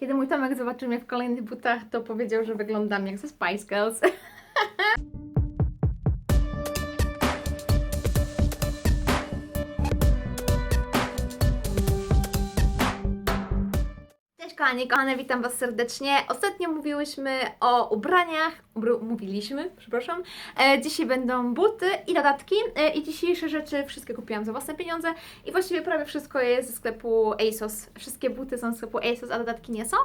Kiedy mój Tomek zobaczył mnie w kolejnych butach, to powiedział, że wyglądam jak ze Spice Girls. kochani, kochane, witam Was serdecznie. Ostatnio mówiłyśmy o ubraniach, mówiliśmy, przepraszam. E, dzisiaj będą buty i dodatki e, i dzisiejsze rzeczy wszystkie kupiłam za własne pieniądze i właściwie prawie wszystko jest ze sklepu ASOS. Wszystkie buty są z sklepu ASOS, a dodatki nie są.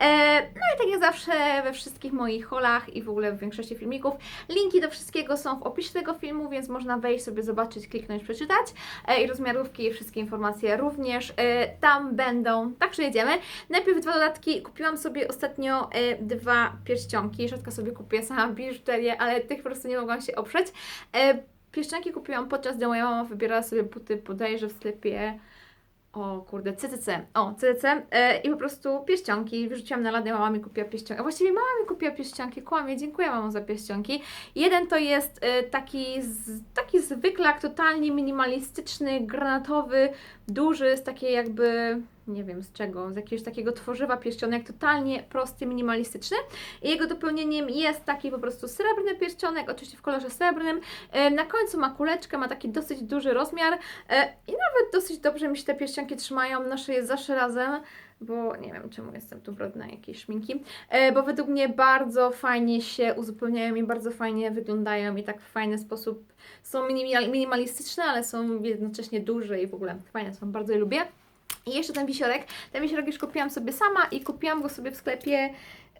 E, no i tak jak zawsze we wszystkich moich holach i w ogóle w większości filmików, linki do wszystkiego są w opisie tego filmu, więc można wejść sobie, zobaczyć, kliknąć, przeczytać e, i rozmiarówki i wszystkie informacje również e, tam będą. Także jedziemy. Najpierw dwa dodatki. Kupiłam sobie ostatnio e, dwa pierścionki. Rzadko sobie kupuję sama biżuterię, ale tych po prostu nie mogłam się oprzeć. E, pierścionki kupiłam podczas gdy moja mama wybierała sobie buty bodajże w sklepie o kurde, CCC. O, CCC e, i po prostu pierścionki. Wyrzuciłam na ladę, mama mi kupiła pierścionki. A właściwie mama mi kupiła pierścionki, kłamie, dziękuję mamo za pierścionki. Jeden to jest e, taki, z, taki zwyklak, totalnie minimalistyczny, granatowy, duży, z takiej jakby, nie wiem z czego, z jakiegoś takiego tworzywa pierścionek, totalnie prosty, minimalistyczny. I jego dopełnieniem jest taki po prostu srebrny pierścionek, oczywiście w kolorze srebrnym. E, Na końcu ma kuleczkę, ma taki dosyć duży rozmiar e, i nawet dosyć dobrze mi się te pierścionki trzymają, noszę je zawsze razem. Bo nie wiem, czemu jestem tu brudna jakiejś szminki, e, bo według mnie bardzo fajnie się uzupełniają i bardzo fajnie wyglądają i tak w fajny sposób są minimal, minimalistyczne, ale są jednocześnie duże i w ogóle fajne są, bardzo je lubię. I jeszcze ten wisiorek. Ten wisiorek już kupiłam sobie sama i kupiłam go sobie w sklepie,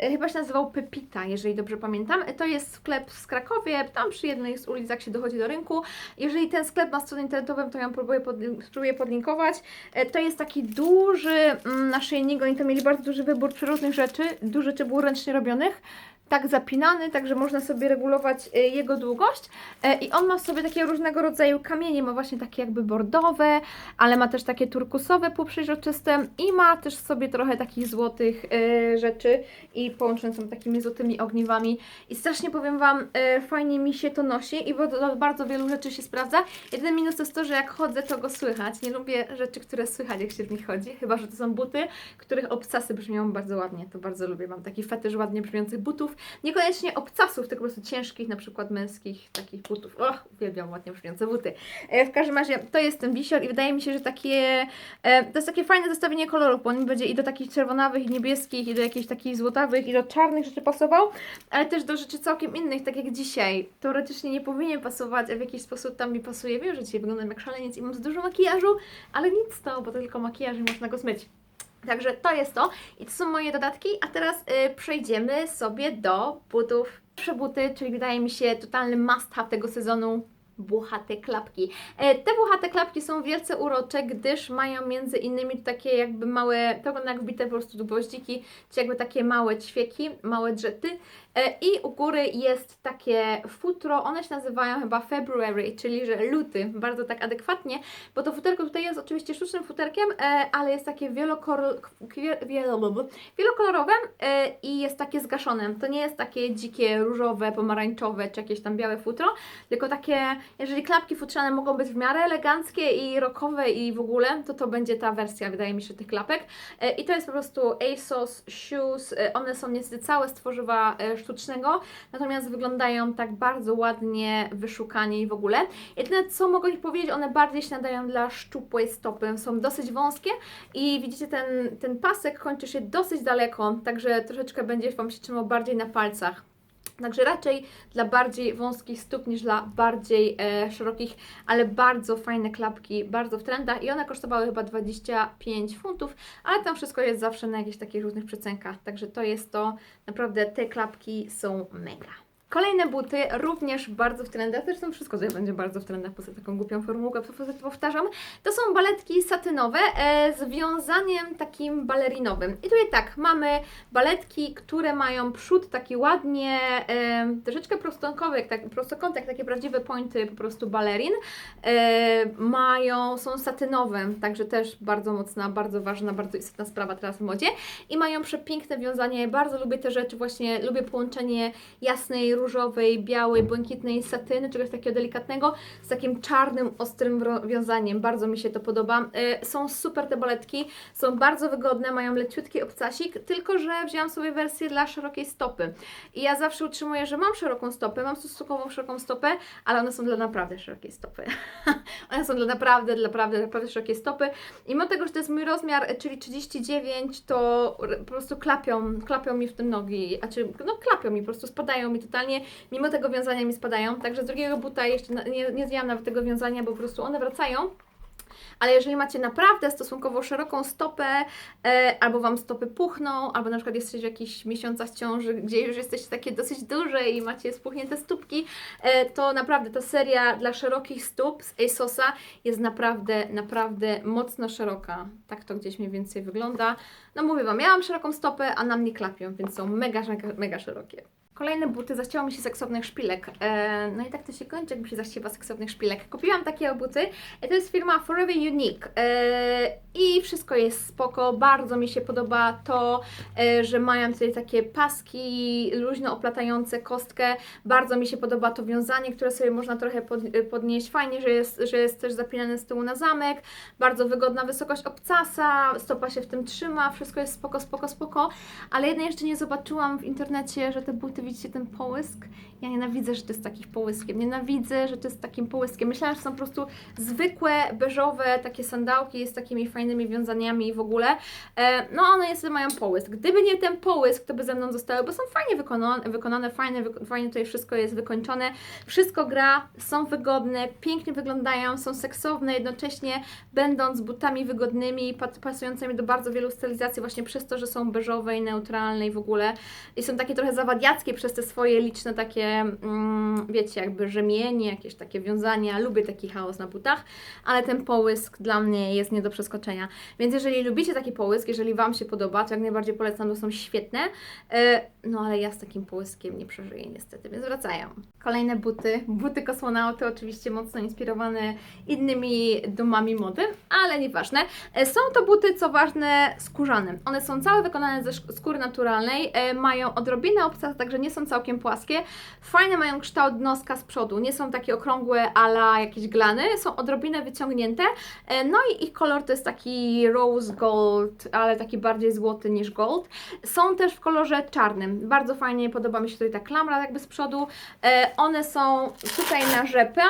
chyba się nazywał Pepita, jeżeli dobrze pamiętam. E, To jest sklep w Krakowie, tam przy jednej z ulic, jak się dochodzi do rynku. Jeżeli ten sklep ma stronę internetową, to ją próbuję, spróbuję podlinkować. E, To jest taki duży mm, naszyjnik, oni to mieli bardzo duży wybór przeróżnych rzeczy, dużo rzeczy było ręcznie robionych. Tak zapinany, także można sobie regulować e, jego długość. E, I on ma w sobie takie różnego rodzaju kamienie, ma właśnie takie jakby bordowe, ale ma też takie turkusowe półprzeźroczyste i ma też w sobie trochę takich złotych e, rzeczy i połączone są takimi złotymi ogniwami. I strasznie powiem Wam, e, fajnie mi się to nosi i do bardzo wielu rzeczy się sprawdza. Jedyny minus to jest to, że jak chodzę, to go słychać. Nie lubię rzeczy, które słychać, jak się w nich chodzi, chyba że to są buty, których obcasy brzmią bardzo ładnie. To bardzo lubię. Mam taki fetysz ładnie brzmiących butów. Niekoniecznie obcasów, tylko po prostu ciężkich, na przykład męskich takich butów. Och, uwielbiam ładnie brzmiące buty. E, w każdym razie to jest ten wisior i wydaje mi się, że takie, e, to jest takie fajne zestawienie kolorów, bo on będzie i do takich czerwonawych, i niebieskich, i do jakichś takich złotawych, i do czarnych rzeczy pasował, ale też do rzeczy całkiem innych, tak jak dzisiaj. Teoretycznie nie powinien pasować, a w jakiś sposób tam mi pasuje. Wiem, że dzisiaj wyglądam jak szaleniec i mam za dużo makijażu, ale nic tego, bo to tylko makijaż i można go zmyć. Także to jest to i to są moje dodatki, a teraz y, przejdziemy sobie do butów. Pierwsze buty, czyli wydaje mi się totalny must have tego sezonu, włochate klapki. E, te włochate klapki są wielce urocze, gdyż mają między innymi takie jakby małe, to wygląda jak wbite po prostu gwoździki, czy jakby takie małe ćwieki, małe drzety. E, I u góry jest takie futro, one się nazywają chyba February, czyli że luty, bardzo tak adekwatnie, bo to futerko tutaj jest oczywiście sztucznym futerkiem, e, ale jest takie wielokolorowe e, i jest takie zgaszone. To nie jest takie dzikie, różowe, pomarańczowe czy jakieś tam białe futro, tylko takie, jeżeli klapki futrzane mogą być w miarę eleganckie i rockowe i w ogóle, to to będzie ta wersja, wydaje mi się, tych klapek. I to jest po prostu ASOS Shoes, one są niestety całe z tworzywa e, sztucznego, natomiast wyglądają tak bardzo ładnie, wyszukanie i w ogóle. Jedyne co mogę ich powiedzieć, one bardziej się nadają dla szczupłej stopy, są dosyć wąskie i widzicie ten, ten pasek kończy się dosyć daleko, także troszeczkę będzie Wam się trzymał bardziej na palcach. Także raczej dla bardziej wąskich stóp niż dla bardziej e, szerokich, ale bardzo fajne klapki, bardzo w trendach i one kosztowały chyba 25 funtów, ale tam wszystko jest zawsze na jakichś takich różnych przecenkach. Także to jest to, naprawdę te klapki są mega. Kolejne buty również bardzo w trendach, zresztą wszystko tutaj będzie bardzo w trendach, poza taką głupią prostu powtarzam. To są baletki satynowe e, z wiązaniem takim balerinowym. I tutaj tak, mamy baletki, które mają przód taki ładnie, e, troszeczkę prostokątkowy, jak tak, prostokąt, jak takie prawdziwe pointy po prostu balerin. E, mają, są satynowe, także też bardzo mocna, bardzo ważna, bardzo istotna sprawa teraz w modzie. I mają przepiękne wiązanie, bardzo lubię te rzeczy, właśnie lubię połączenie jasnej, różowej, białej, błękitnej satyny, czegoś takiego delikatnego, z takim czarnym, ostrym wiązaniem. Bardzo mi się to podoba. Y, Są super te baletki, są bardzo wygodne, mają leciutki obcasik, tylko że wzięłam sobie wersję dla szerokiej stopy. I ja zawsze utrzymuję, że mam szeroką stopę, mam stosunkową szeroką stopę, ale one są dla naprawdę szerokiej stopy. one są dla naprawdę, dla naprawdę, naprawdę szerokiej stopy. I mimo tego, że to jest mój rozmiar, e, czyli 39, to po prostu klapią, klapią mi w tym nogi, a czy no klapią mi, po prostu spadają mi totalnie, mimo tego wiązania mi spadają, także z drugiego buta jeszcze nie, nie nawet tego wiązania, bo po prostu one wracają. Ale jeżeli macie naprawdę stosunkowo szeroką stopę, e, albo Wam stopy puchną, albo na przykład jesteście w jakichś miesiącach ciąży, gdzie już jesteście takie dosyć duże i macie spuchnięte stópki, e, to naprawdę ta seria dla szerokich stóp z ASOSa jest naprawdę, naprawdę mocno szeroka. Tak to gdzieś mniej więcej wygląda. No mówię Wam, ja mam szeroką stopę, a na mnie klapią, więc są mega, mega, mega szerokie. Kolejne buty, zachciało mi się seksownych szpilek. E, no i tak to się kończy, jak mi się zachciewa seksownych szpilek. Kupiłam takie buty. E, to jest firma Forever Unique. E, I wszystko jest spoko. Bardzo mi się podoba to, e, że mają tutaj takie paski luźno oplatające kostkę. Bardzo mi się podoba to wiązanie, które sobie można trochę pod, podnieść. Fajnie, że jest, że jest też zapinane z tyłu na zamek. Bardzo wygodna wysokość obcasa. Stopa się w tym trzyma. Wszystko jest spoko, spoko, spoko. Ale jedno jeszcze nie zobaczyłam w internecie, że te buty, widzicie ten połysk? Ja nienawidzę, że to jest takich połyskiem. Nienawidzę, że to jest takim połyskiem. Myślałam, że są po prostu zwykłe, beżowe takie sandałki z takimi fajnymi wiązaniami i w ogóle. E, no one niestety mają połysk. Gdyby nie ten połysk, to by ze mną zostały, bo są fajnie wykonane, wykonane fajne, fajnie tutaj wszystko jest wykończone. Wszystko gra, są wygodne, pięknie wyglądają, są seksowne, jednocześnie będąc butami wygodnymi pasującymi do bardzo wielu stylizacji właśnie przez to, że są beżowe i neutralne i w ogóle. I są takie trochę zawadiackie przez te swoje liczne takie, mm, wiecie, jakby rzemienie, jakieś takie wiązania. Lubię taki chaos na butach, ale ten połysk dla mnie jest nie do przeskoczenia. Więc jeżeli lubicie taki połysk, jeżeli Wam się podoba, to jak najbardziej polecam, to są świetne. E, No ale ja z takim połyskiem nie przeżyję niestety, więc wracają. Kolejne buty. Buty kosmonauty, oczywiście mocno inspirowane innymi domami mody, ale nieważne. E, Są to buty, co ważne, skórzane. One są całe wykonane ze skóry naturalnej, e, mają odrobinę obcas, także nie są całkiem płaskie. Fajne mają kształt noska z przodu, nie są takie okrągłe ala jakieś glany, są odrobinę wyciągnięte. E, No i ich kolor to jest taki rose gold, ale taki bardziej złoty niż gold. Są też w kolorze czarnym. Bardzo fajnie podoba mi się tutaj ta klamra jakby z przodu. E, One są tutaj na rzepę.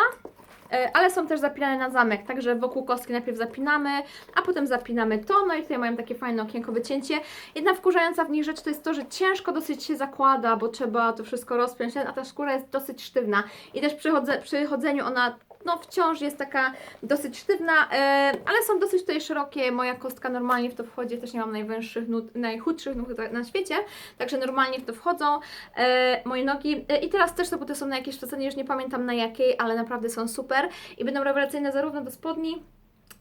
E, ale są też zapinane na zamek, także wokół kostki najpierw zapinamy, a potem zapinamy to, no i tutaj mają takie fajne okienko wycięcie. Jedna wkurzająca w nich rzecz to jest to, że ciężko dosyć się zakłada, bo trzeba to wszystko rozpiąć, a ta skóra jest dosyć sztywna i też przy, chodze, przy chodzeniu ona no wciąż jest taka dosyć sztywna, e, ale są dosyć tutaj szerokie, moja kostka normalnie w to wchodzi, też nie mam najwęższych nut, najchudszych nóg na świecie, także normalnie w to wchodzą e, moje nogi. E, i teraz też te buty są na jakiejś przecenie, już nie pamiętam na jakiej, ale naprawdę są super i będą rewelacyjne zarówno do spodni,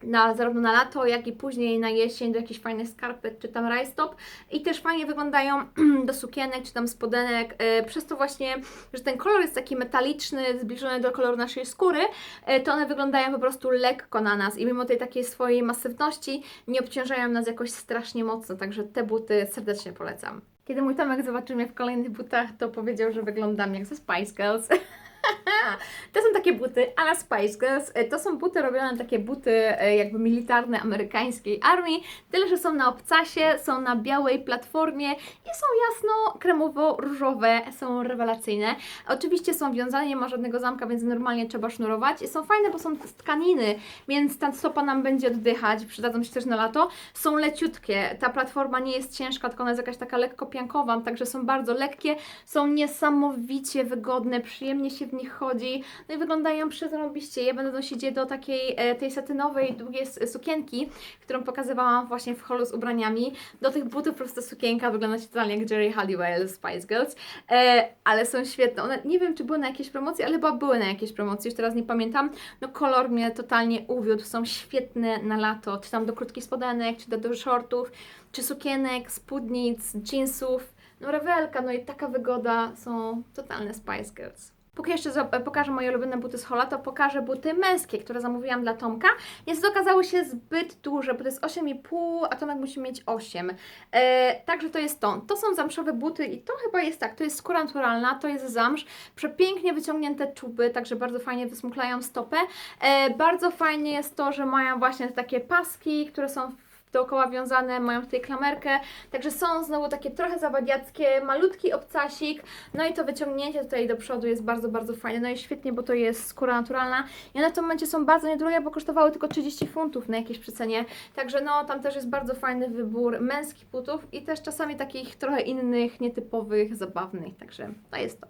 na, zarówno na lato, jak i później na jesień do jakichś fajnych skarpet czy tam rajstop i też fajnie wyglądają do sukienek czy tam spodenek, e, przez to właśnie, że ten kolor jest taki metaliczny, zbliżony do koloru naszej skóry, e, to one wyglądają po prostu lekko na nas i mimo tej takiej swojej masywności nie obciążają nas jakoś strasznie mocno, także te buty serdecznie polecam. Kiedy mój Tomek zobaczył mnie w kolejnych butach, to powiedział, że wyglądam jak ze Spice Girls. To są takie buty a la Spice Girls. E, To są buty robione, takie buty e, jakby militarne amerykańskiej armii. Tyle, że są na obcasie, są na białej platformie i są jasno kremowo-różowe, są rewelacyjne. Oczywiście są wiązane, nie ma żadnego zamka, więc normalnie trzeba sznurować. Są fajne, bo są z tkaniny, więc ta stopa nam będzie oddychać, przydadzą się też na lato. Są leciutkie, ta platforma nie jest ciężka, tylko ona jest jakaś taka lekko piankowa, także są bardzo lekkie, są niesamowicie wygodne, przyjemnie się w nich chodzi, no i wyglądają przezrobiście. Ja będę nosić je do takiej e, tej satynowej, długiej sukienki, którą pokazywałam właśnie w holu z ubraniami. Do tych butów po prostu sukienka wygląda totalnie jak Jerry Halliwell z Spice Girls, e, ale są świetne. One, nie wiem, czy były na jakiejś promocji, ale chyba były na jakiejś promocji, już teraz nie pamiętam. No kolor mnie totalnie uwiódł, są świetne na lato, czy tam do krótkich spodenek, czy do, do shortów, czy sukienek, spódnic, jeansów. No rewelka, no i taka wygoda, są totalne Spice Girls. Póki jeszcze za- pokażę moje ulubione buty z Hola, to pokażę buty męskie, które zamówiłam dla Tomka. Niestety okazały się zbyt duże, bo to jest 8,5, a Tomek musi mieć 8. E, także to jest to. To są zamszowe buty i to chyba jest tak, to jest skóra naturalna, to jest zamsz. Przepięknie wyciągnięte czuby, także bardzo fajnie wysmuklają stopę. E, bardzo fajnie jest to, że mają właśnie takie paski, które są dookoła wiązane, mają tutaj klamerkę, także są znowu takie trochę zawadiackie, malutki obcasik, no i to wyciągnięcie tutaj do przodu jest bardzo, bardzo fajne, no i świetnie, bo to jest skóra naturalna. I one w tym momencie są bardzo niedrogie, bo kosztowały tylko 30 funtów na jakiejś przecenie, także no tam też jest bardzo fajny wybór męskich butów i też czasami takich trochę innych, nietypowych, zabawnych, także to jest to.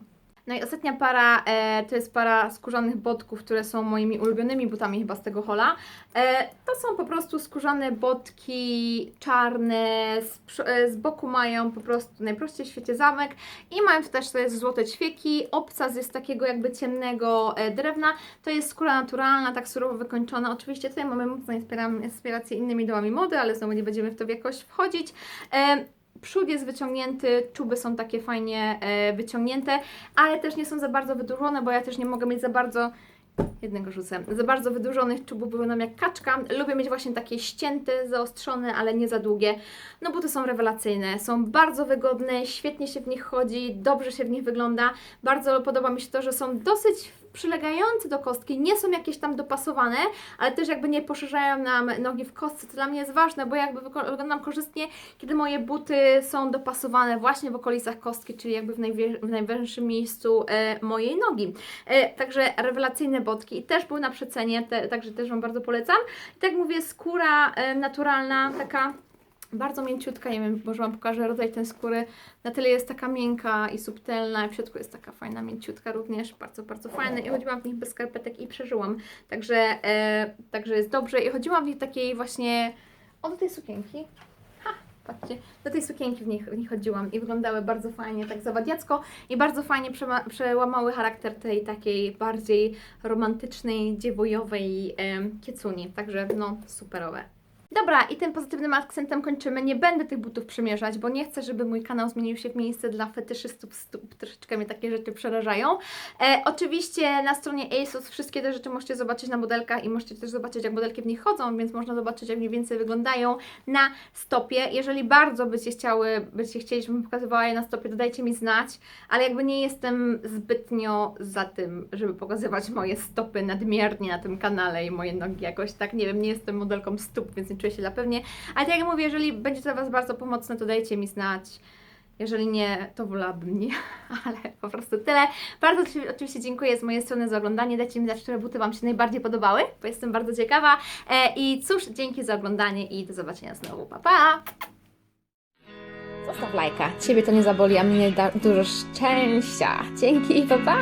No i ostatnia para e, to jest para skórzanych botków, które są moimi ulubionymi butami chyba z tego hola. E, to są po prostu skórzane botki czarne, z, e, z boku mają po prostu najprościej w świecie zamek i mają też to jest złote ćwieki, obcas jest takiego jakby ciemnego e, drewna, to jest skóra naturalna, tak surowo wykończona. Oczywiście tutaj mamy mocno inspirację innymi dołami mody, ale znowu nie będziemy w to jakoś wchodzić. E, Przód jest wyciągnięty, czuby są takie fajnie e, wyciągnięte, ale też nie są za bardzo wydłużone, bo ja też nie mogę mieć za bardzo jednego rzucę. Za bardzo wydłużonych czubów były nam jak kaczka. Lubię mieć właśnie takie ścięte, zaostrzone, ale nie za długie. No buty są rewelacyjne, są bardzo wygodne, świetnie się w nich chodzi, dobrze się w nich wygląda. Bardzo podoba mi się to, że są dosyć przylegające do kostki, nie są jakieś tam dopasowane, ale też jakby nie poszerzają nam nogi w kostce, co dla mnie jest ważne, bo jakby wyglądam korzystnie, kiedy moje buty są dopasowane właśnie w okolicach kostki, czyli jakby w, najwie- w najwęższym miejscu e, mojej nogi. E, także rewelacyjne botki i też były na przecenie, te, także też Wam bardzo polecam. I tak mówię, skóra e, naturalna, taka bardzo mięciutka, nie wiem, może Wam pokażę rodzaj tej skóry. Na tyle jest taka miękka i subtelna, w środku jest taka fajna mięciutka również, bardzo, bardzo fajna i chodziłam w nich bez skarpetek i przeżyłam. Także, e, także jest dobrze i chodziłam w nich takiej właśnie, o do tej sukienki. Ha, patrzcie, do tej sukienki w nich, w nich chodziłam i wyglądały bardzo fajnie, tak zawadiacko i bardzo fajnie przełamały charakter tej takiej bardziej romantycznej, dziewojowej em, kiecuni. Także no, superowe. Dobra, i tym pozytywnym akcentem kończymy. Nie będę tych butów przymierzać, bo nie chcę, żeby mój kanał zmienił się w miejsce dla fetyszystów stóp. Troszeczkę mnie takie rzeczy przerażają. E, oczywiście na stronie ASOS wszystkie te rzeczy możecie zobaczyć na modelkach i możecie też zobaczyć, jak modelki w nich chodzą, więc można zobaczyć, jak mniej więcej wyglądają na stopie. Jeżeli bardzo byście chciały, byście chcieli, żebym pokazywała je na stopie, to dajcie mi znać, ale jakby nie jestem zbytnio za tym, żeby pokazywać moje stopy nadmiernie na tym kanale i moje nogi jakoś tak, nie wiem, nie jestem modelką stóp, więc nie czuję się dla pewnie, ale tak jak mówię, jeżeli będzie to dla Was bardzo pomocne, to dajcie mi znać. Jeżeli nie, to wolałabym nie, ale po prostu tyle. Bardzo oczy- oczywiście dziękuję z mojej strony za oglądanie. Dajcie mi znać, które buty Wam się najbardziej podobały, bo jestem bardzo ciekawa. E, I cóż, dzięki za oglądanie i do zobaczenia znowu. Pa, pa! Zostaw lajka. Ciebie to nie zaboli, a mnie da dużo szczęścia. Dzięki, pa, pa!